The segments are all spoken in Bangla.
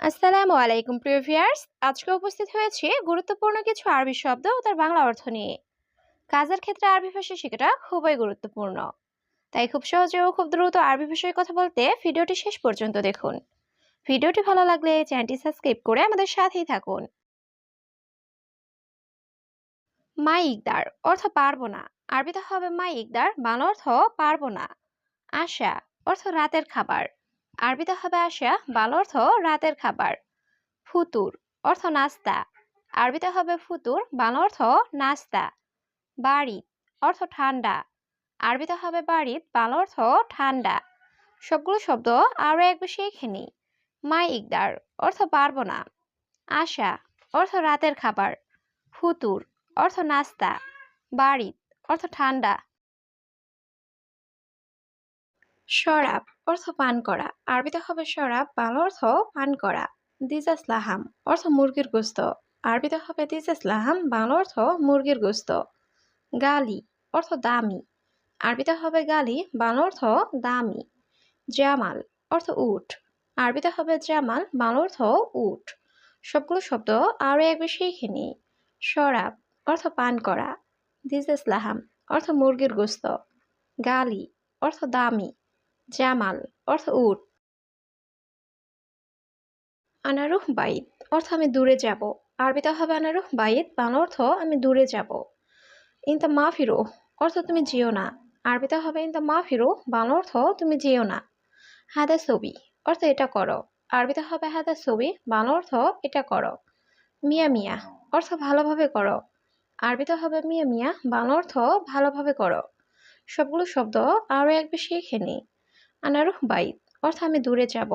আসসালামু আলাইকুম, প্রিয় ভিউয়ার্স। আজকে উপস্থিত হয়েছে গুরুত্বপূর্ণ কিছু আরবি শব্দ ও তার বাংলা অর্থ নিয়ে। কাজের ক্ষেত্রে আরবি ভাষা শেখাটা খুবই গুরুত্বপূর্ণ। তাই খুব সহজে ও খুব দ্রুত আরবি ভাষায় কথা বলতে ভিডিওটি শেষ পর্যন্ত দেখুন। ভিডিওটি ভালো লাগলে চ্যানেলটি সাবস্ক্রাইব করে আমাদের সাথেই থাকুন। মা ইকদার অর্থ পারব না। আরবিতে হবে মা ইকদার, বাংলা অর্থ পারব না। আশা অর্থ রাতের খাবার। আরবিতে হবে আসা, বাংলা অর্থ রাতের খাবার। ফুতুর, অর্থ নাস্তা। আরবিতে হবে ফুতুর, বাংলা অর্থ নাস্তা। বাড়িত, অর্থ ঠান্ডা। আরবিতে হবে বাড়িত, বাংলা অর্থ ঠান্ডা। সবগুলো শব্দ আরও একবার শিখে নিই। মাই ইকদার, অর্থ পারব না। আশা, অর্থ রাতের খাবার। ফুতুর, অর্থ নাস্তা। বাড়িত, অর্থ ঠান্ডা। শরাব অর্থ পান করা। আরবিতে হবে শরাব, বাংলা অর্থ পান করা। দিজাস লাহাম অর্থ মুরগির গোস্ত। আরবিতে হবে দিজাস লাহাম বাংলা অর্থ মুরগির গোস্ত। গালি অর্থ দামি। আরবিতে হবে গালি, বাংলা অর্থ দামি। জামাল অর্থ উট। আরবিতে হবে জামাল, বাংলা অর্থ উট। সবগুলো শব্দ আরও এক বেশি শিখে নিই। অর্থ পান করা। দিজাস লাহাম অর্থ মুরগির গোস্ত। গালি অর্থ দামি। জামাল, অর্থ উট। আনারুহ বাইত, অর্থ আমি দূরে যাব। আরবিতে হবে আনারুহ বাইত বাংলা অর্থ আমি দূরে যাব। ইনতা মা ফিরো অর্থ তুমি যেও না। আরবিতে হবে ইনতা মা ফিরো বাংলা অর্থ তুমি যেও না। হাদা ছবি, অর্থ এটা করো। আরবিতে হবে হাদা ছবি বাংলা অর্থ এটা করো। মিয়া মিয়া, অর্থ ভালোভাবে করো। আরবিতে হবে মিয়া মিয়া বাংলা অর্থ ভালোভাবে করো। সবগুলো শব্দ আরও এক বেশি নিই আনারুহ বাইত অর্থ আমি দূরে যাব।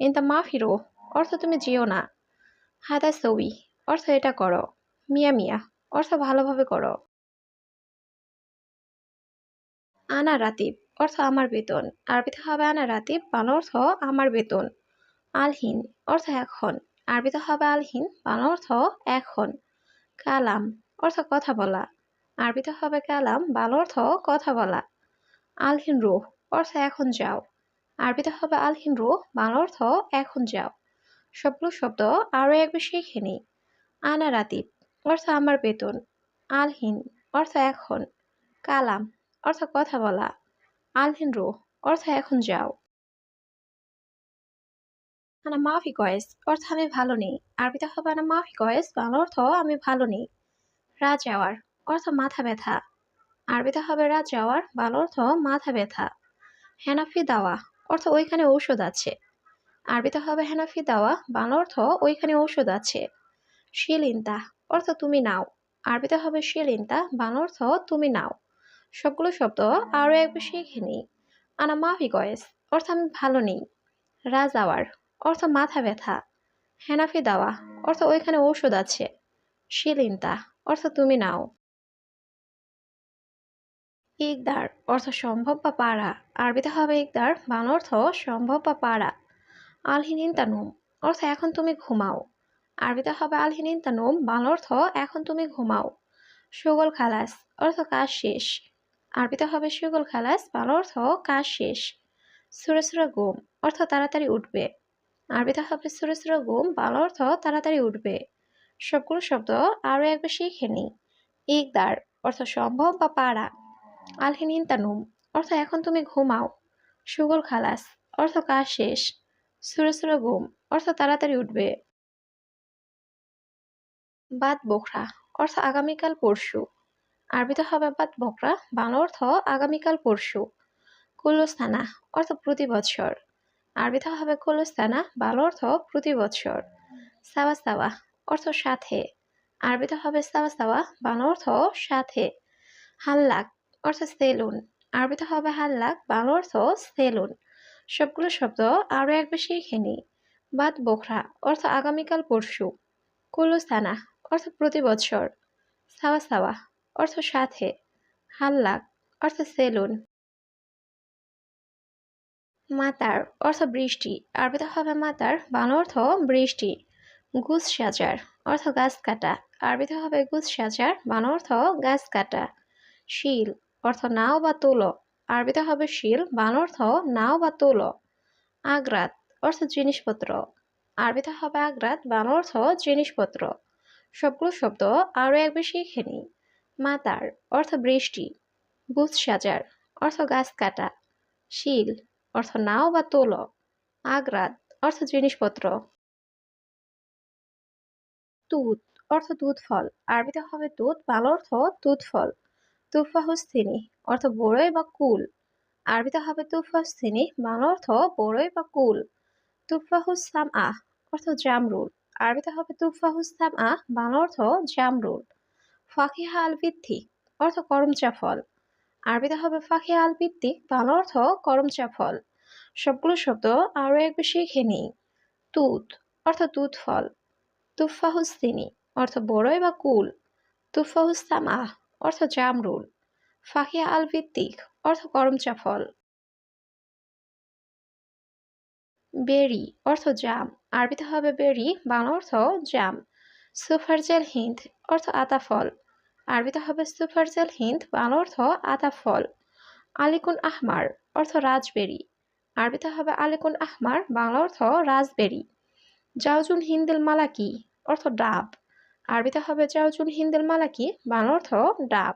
ইনতা মা ফিরো অর্থ তুমি যেও না। হাদা সবি অর্থ এটা করো। মিয়া মিয়া, অর্থ ভালোভাবে করো। আনা রাতিব, অর্থ আমার বেতন। আরবিতে হবে আনা রাতিব, বাংলা অর্থ আমার বেতন। আলহীন, অর্থ এখন। আরবিতে হবে আলহিন, বাংলা অর্থ এখন। কালাম, অর্থ কথা বলা। আরবিতে হবে কালাম, বাংলা অর্থ কথা বলা। আলহীন রুহ অর্থ এখন যাও। আরবিতে হবে আলহিন রুহ, বাংলা অর্থ এখন যাও। সবগুলো শব্দ আরও একবার শিখে নিই। আনা রাতিব, অর্থ আমার বেতন। আলহিন, অর্থ এখন। কালাম, অর্থ কথা বলা। আলহিন রুহ, অর্থ এখন যাও। আনা মাফি কয়েস অর্থ আমি ভালো নেই। আরবিতে হবে আনা মাফি কয়েস বাংলা অর্থ আমি ভালো নেই। রাত যাওয়ার অর্থ মাথা ব্যথা। আরবিতে হবে রাত যাওয়ার বাংলা অর্থ মাথা ব্যথা। হেনাফি দাওয়া অর্থ ওইখানে ঔষধ আছে। আরবিতে হবে হেনাফি দাওয়া বাংলা অর্থ ওইখানে ঔষধ আছে। শিলিন্তা, অর্থ তুমি নাও। আরবিতে হবে শিলিন্তা, বাংলা অর্থ তুমি নাও। সবগুলো শব্দ আরও একবার শিখে নিই। আনা মাফি গয়েস অর্থ আমি ভালো নেই। রাজাওয়ার, অর্থ মাথা ব্যথা। হেনাফি দাওয়া অর্থ ওইখানে ঔষধ আছে। শিলিন্তা, অর্থ তুমি নাও। ইকদার অর্থ সম্ভব বা পারা? আরবিতে হবে ইকদার, বাংলা অর্থ সম্ভব বা পারা। আলহিনিন তানুম অর্থ এখন তুমি ঘুমাও। আরবিতে হবে আলহিনিন তানুম বাংলা অর্থ এখন তুমি ঘুমাও। সুগল খালাস অর্থ কাজ শেষ। আরবিতে হবে সুগল খালাস, বাংলা অর্থ কাজ শেষ। সুরে সুরে গুম অর্থ তাড়াতাড়ি উঠবে। আরবিতে হবে সুরে সুরে গুম বাংলা অর্থ তাড়াতাড়ি উঠবে। সবগুলো শব্দ আরও একবার শিখে নিই ইকদার অর্থ সম্ভব বা পারা? আলহিনিন তানুম অর্থ এখন তুমি ঘুমাও। সুগল খালাস, অর্থ কাজ শেষ। সুরে সুরে ঘুম, অর্থ তাড়াতাড়ি উঠবে। বাদ বোখরা অর্থ আগামীকাল পরশু। আরবিতে হবে বাদ বকরা, বাংলা অর্থ আগামীকাল পরশু। কুলস্থানা, অর্থ প্রতি বৎসর আরবিতে হবে কুলস্থানা, বাংলা অর্থ প্রতি বৎসর সাওয়া সাওয়া, অর্থ সাথে। আরবিতে হবে সাওয়া সাওয়া, বাংলা অর্থ সাথে। হাল্লাক অর্থ সেলুন। আরবিতে হবে হাল্লাক বাংলা অর্থ সেলুন। সবগুলো শব্দ আরও একবার শিখে নিই বাদ বোখরা অর্থ আগামীকাল পরশু। কুলুস্তানা অর্থ প্রতি বছর সাওয়া সাওয়া অর্থ সাথে। হাল্লাক অর্থ সেলুন। মাতার অর্থ বৃষ্টি। আরবিতে হবে মাতার বাংলা অর্থ বৃষ্টি। গুছ সাজার অর্থ গাছ কাটা। আরবিতে হবে গুছ সাজার বাংলা অর্থ গাছ কাটা। শিল অর্থ নাও বা তোলো। আরবিতে হবে শিল, বাংলা অর্থ নাও বা তোলো। আগ্রাত, অর্থ জিনিসপত্র। আরবিতে হবে আগ্রাত, বাংলা অর্থ জিনিসপত্র। সবগুলো শব্দ আরও একবার শিখে নিই। মাতার, অর্থ বৃষ্টি। বুথ সাজার, অর্থ গাছ কাটা। শিল, অর্থ নাও বা তোলো। আগ্রাত, অর্থ জিনিসপত্র। তুত, অর্থ দুধ ফল আরবিতে হবে দুধ বাংলা অর্থ দুধ ফল তুফাহুস্তিনি অর্থ বড়ই বা কুল? আরবিতে হবে তুফাহুস্তিনি বাংলা অর্থ বড়ই বা কুল। তুফাহুসাম আহ অর্থ জামরুল। আরবিতে হবে তুফাহুসাম আহ বাংলা অর্থ জামরুল। ফাঁকিহা আল ভিত্তিক অর্থ করমচা ফল। আরবিতে হবে ফাঁকিহা আল ভিত্তিক বাংলা অর্থ করমচা ফল। সবগুলো শব্দ আরও একবার শিখে নিই। তুত, অর্থ তুত ফল। তুফাহুস্তিনি অর্থ বড়ই বা কুল। তুফাহুস্তামাহ অর্থ জামরুল। ফাহিয়া আল ভিত্তিক অর্থ করমচা ফল। বেরি, অর্থ জাম। আরবিতে হবে বেরি, বাংলা অর্থ জাম। সুফারজেল হিন্দ, অর্থ আতা ফল। আরবিতে হবে সুফারজেল হিন্দ, বাংলা অর্থ আতা ফল। আলিকুন আহমার, অর্থ রাজবেরি। আরবিতে হবে আলিকুন আহমার, বাংলা অর্থ রাজবেরি। জাউজুন হিন্দিল মালাকি, অর্থ ডাব। আরবিতে হবে জাউজুন হিন্দিল মালাকি, বাংলা অর্থ ডাব।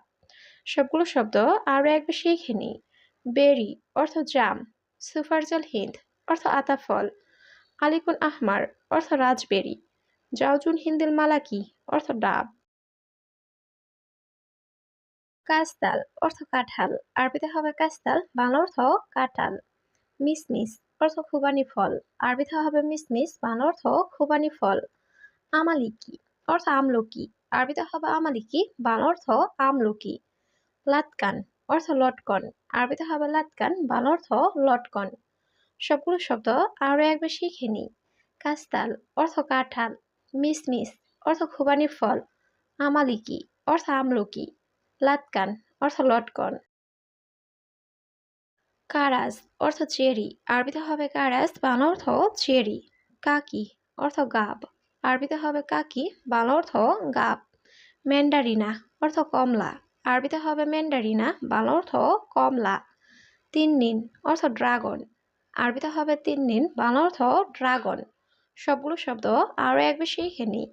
সবগুলো শব্দ আরও একবার শিখে নিই। বেরি, অর্থ জাম। সুফারজল হিন্দ, অর্থ আতা ফল আলিকুন আহমার, অর্থ রাজবেরি। জাউজুন হিন্দেল মালাকি, অর্থ ডাব। কাস্তাল অর্থ কাঁঠাল। আরবিতে হবে কাস্তাল বাংলা অর্থ কাঁঠাল। মিসমিস, অর্থ খুবানি ফল। আরবিতে হবে মিসমিস, বাংলা অর্থ খুবানি ফল। আমালিকি অর্থ আমলকি। আরবিতে হবে আমালিকি। বাংলা অর্থ আমলকি। লাতকান অর্থ লটকন। আরবিতে হবে লাতকান। বাংলা অর্থ লটকন। সবগুলো শব্দ আরও একবার শিখে নিই। কাস্তাল অর্থ কাঁঠাল। মিসমিস অর্থ খুবানি ফল। আমালিকি অর্থ আমলকি। লাতকান অর্থ লটকন। কারাজ অর্থ চেরি। আরবিতে হবে কারাজ। বাংলা অর্থ চেরি। কাকি অর্থ গাব। আরবিতে হবে কাকি, বাংলা অর্থ গাব। ম্যান্ডারিনা অর্থ কমলা। আরবিতে হবে ম্যান্ডারিনা, বাংলা অর্থ কমলা। তিন্নিন অর্থ ড্রাগন। আরবিতে হবে তিন্নিন, বাংলা অর্থ ড্রাগন। সবগুলো শব্দ আরও একবার শিখে নিই।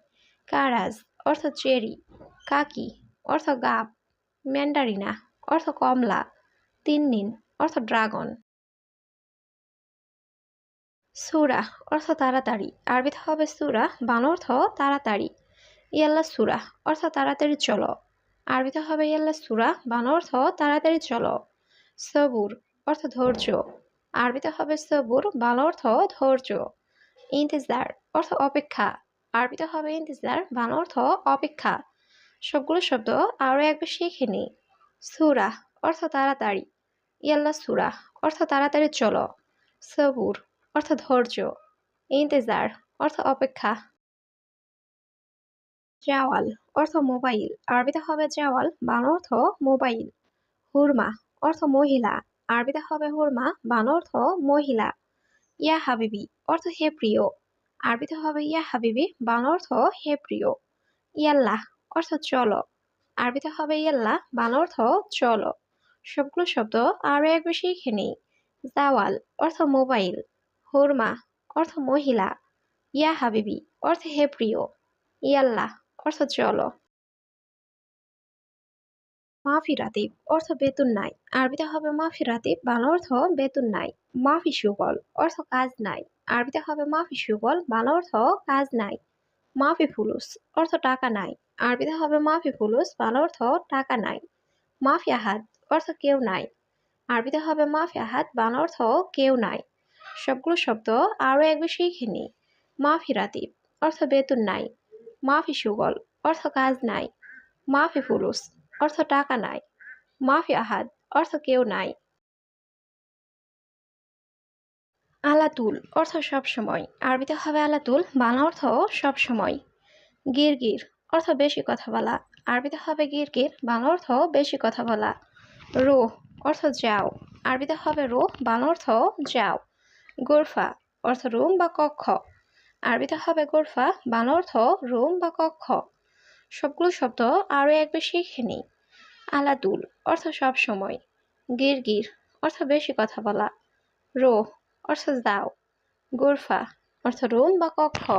কারাজ অর্থ চেরি। কাকি অর্থ গাব। ম্যান্ডারিনা অর্থ কমলা। তিন্নিন অর্থ ড্রাগন। সুরা অর্থ তাড়াতাড়ি। আরবিতে হবে সুরা বাংলা অর্থ তাড়াতাড়ি। ইয়াল্লা সুরা অর্থ তাড়াতাড়ি চলো। আরবিতে হবে ইয়াল্লা সুরা বাংলা অর্থ তাড়াতাড়ি চলো। সবুর অর্থ ধৈর্য। আরবিতে হবে সবুর বাংলা অর্থ ধৈর্য। ইন্তেজার অর্থ অপেক্ষা। আরবিতে হবে ইন্তেজার বাংলা অর্থ অপেক্ষা। সবগুলো শব্দ আরও একবার শিখে নিই সুরা অর্থ তাড়াতাড়ি। ইয়াল্লা সুরা অর্থ তাড়াতাড়ি চলো। সবুর অর্থ ধৈর্য, ইন্তেজার, অর্থ অপেক্ষা, জাওয়াল, অর্থ মোবাইল, আরবিতে হবে জাওয়াল বাংলা অর্থ মোবাইল, হুরমা, অর্থ মহিলা, আরবিতে হবে হুরমা, বান অর্থ মহিলা, ইয়া হাবিবি, অর্থ হে প্রিয়, আরবিতে হবে ইয়া হাবিবি, বান অর্থ হে প্রিয়, ইয়াল্লাহ, অর্থ চলো, আরবিতে হবে ইয়াল্লাহ বাংলা অর্থ চলো, সবগুলো শব্দ আরও একবার শিখে নেই জাওয়াল, অর্থ মোবাইল হুরমা, অর্থ মহিলা। ইয়া হাবিবি, অর্থ হে প্রিয়। ইয়াল্লাহ, অর্থ চলো। মাফি রাতিব, অর্থ বেতন নাই। আরবিতে হবে মাফি রাতিব, বাংলা অর্থ বেতন নাই। মাফি সুবল অর্থ কাজ নাই। আরবিতে হবে মাফি সুবল বাংলা অর্থ কাজ নাই। মাফি ফুলুস, অর্থ টাকা নাই। আরবিতে হবে মাফি ফুলুস, বাংলা অর্থ টাকা নাই। মাফি আহাদ, অর্থ কেউ নাই। আরবিতে হবে মাফি আহাদ, বাংলা অর্থ কেউ নাই। সবগুলো শব্দ আরও একবার শিখে নিই। মাফি রাতিব, অর্থ বেতন নাই। মাফি সুগল, অর্থ কাজ নাই। মাফি ফুলুস, অর্থ টাকা নাই। মাফি আহাদ, অর্থ কেউ নাই। আলাতুল, অর্থ সব সময়। আরবিতে হবে আলাতুল, বাংলা অর্থ সব সময়। গির গির অর্থ বেশি কথা বলা। আরবিতে হবে গির গির বাংলা অর্থ বেশি কথা বলা। রো অর্থ যাও। আরবিতে হবে রো বাংলা অর্থ যাও। গোরফা, অর্থ রুম বা কক্ষ। আরবিতে হবে গোরফা, বাংলা অর্থ রুম বা কক্ষ। সবগুলো শব্দ আরও একবার শিখে নিই। আলাদুল, অর্থ সব সময়। গিরগির গির অর্থ বেশি কথা বলা। রোহ, অর্থ দাও গোরফা, অর্থ রুম বা কক্ষ।